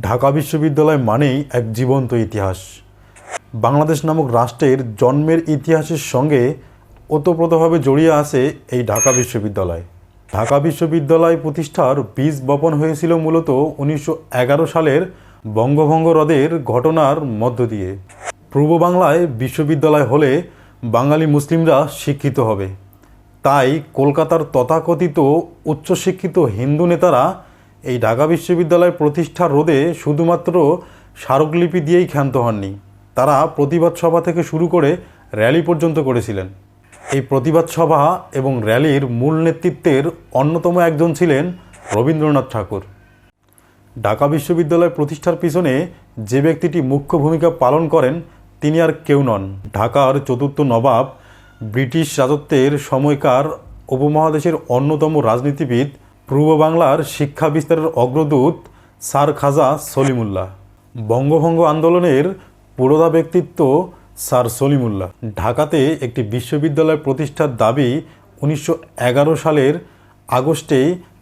ঢাকা বিশ্ববিদ্যালয় মানেই এক জীবন্ত ইতিহাস। বাংলাদেশ নামক রাষ্ট্রের জন্মের ইতিহাসের সঙ্গে ওতপ্রোতভাবে জড়িয়ে আছে এই ঢাকা বিশ্ববিদ্যালয়। ঢাকা বিশ্ববিদ্যালয় প্রতিষ্ঠার বীজ বপন হয়েছিল মূলত উনিশশো এগারো সালের বঙ্গভঙ্গ হ্রদের ঘটনার মধ্য দিয়ে। পূর্ব বাংলায় বিশ্ববিদ্যালয় হলে বাঙালি মুসলিমরা শিক্ষিত হবে। তাই কলকাতার তথাকথিত উচ্চশিক্ষিত হিন্দু নেতারা এই ঢাকা বিশ্ববিদ্যালয় প্রতিষ্ঠার রোধে শুধুমাত্র স্মারকলিপি দিয়েই ক্ষান্ত হননি, তারা প্রতিবাদ সভা থেকে শুরু করে র্যালি পর্যন্ত করেছিলেন। এই প্রতিবাদ সভা এবং র্যালির মূল নেতৃত্বের অন্যতম একজন ছিলেন রবীন্দ্রনাথ ঠাকুর। ঢাকা বিশ্ববিদ্যালয় প্রতিষ্ঠার পিছনে যে ব্যক্তিটি মুখ্য ভূমিকা পালন করেন, তিনি আর কেউ নন। ঢাকার চতুর্থ নবাব, ব্রিটিশ রাজত্বের সময়কার উপমহাদেশের অন্যতম রাজনীতিবিদ পূর্ব বাংলার শিক্ষা বিস্তারের অগ্রদূত স্যার খাজা সলিমুল্লাহ। বঙ্গভঙ্গ আন্দোলনের পুরোধা ব্যক্তিত্ব স্যার সলিমুল্লাহ। ঢাকাতে একটি বিশ্ববিদ্যালয় প্রতিষ্ঠার দাবি উনিশশো এগারো সালের আগস্টে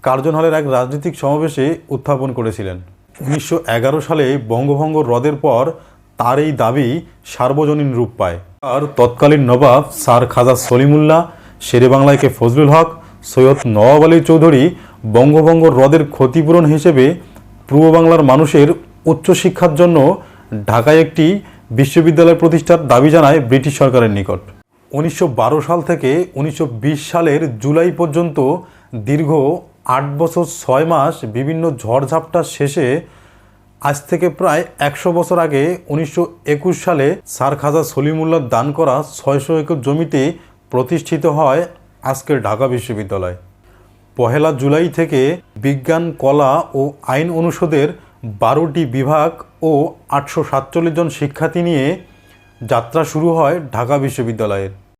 কার্জন হলের এক রাজনৈতিক সমাবেশে উত্থাপন করেছিলেন। উনিশশো এগারো সালে বঙ্গভঙ্গ রদের পর তার এই দাবি সার্বজনীন রূপ পায়। আর তৎকালীন নবাব স্যার খাজা সলিমুল্লাহ শেরে বাংলায় কে ফজলুল হক, সৈয়দ নওয়াব আলী চৌধুরী বঙ্গভঙ্গ হ্রদের ক্ষতিপূরণ হিসেবে পূর্ব বাংলার মানুষের উচ্চশিক্ষার জন্য ঢাকায় একটি বিশ্ববিদ্যালয় প্রতিষ্ঠার দাবি জানায় ব্রিটিশ সরকারের নিকট। উনিশশো বারো সাল থেকে উনিশশো বিশ সালের জুলাই পর্যন্ত দীর্ঘ আট বছর ছয় মাস বিভিন্ন ঝড়ঝাপটার শেষে আজ থেকে প্রায় একশো বছর আগে উনিশশো একুশ সালে সার খাজা সলিমুল্লাহ দান করা ছয়শো একর জমিতে প্রতিষ্ঠিত হয় আজকের ঢাকা বিশ্ববিদ্যালয়। পহেলা জুলাই থেকে বিজ্ঞান, কলা ও আইন অনুষদের বারোটি বিভাগ ও আটশো সাতচল্লিশ জন শিক্ষার্থী নিয়ে যাত্রা শুরু হয় ঢাকা বিশ্ববিদ্যালয়ের।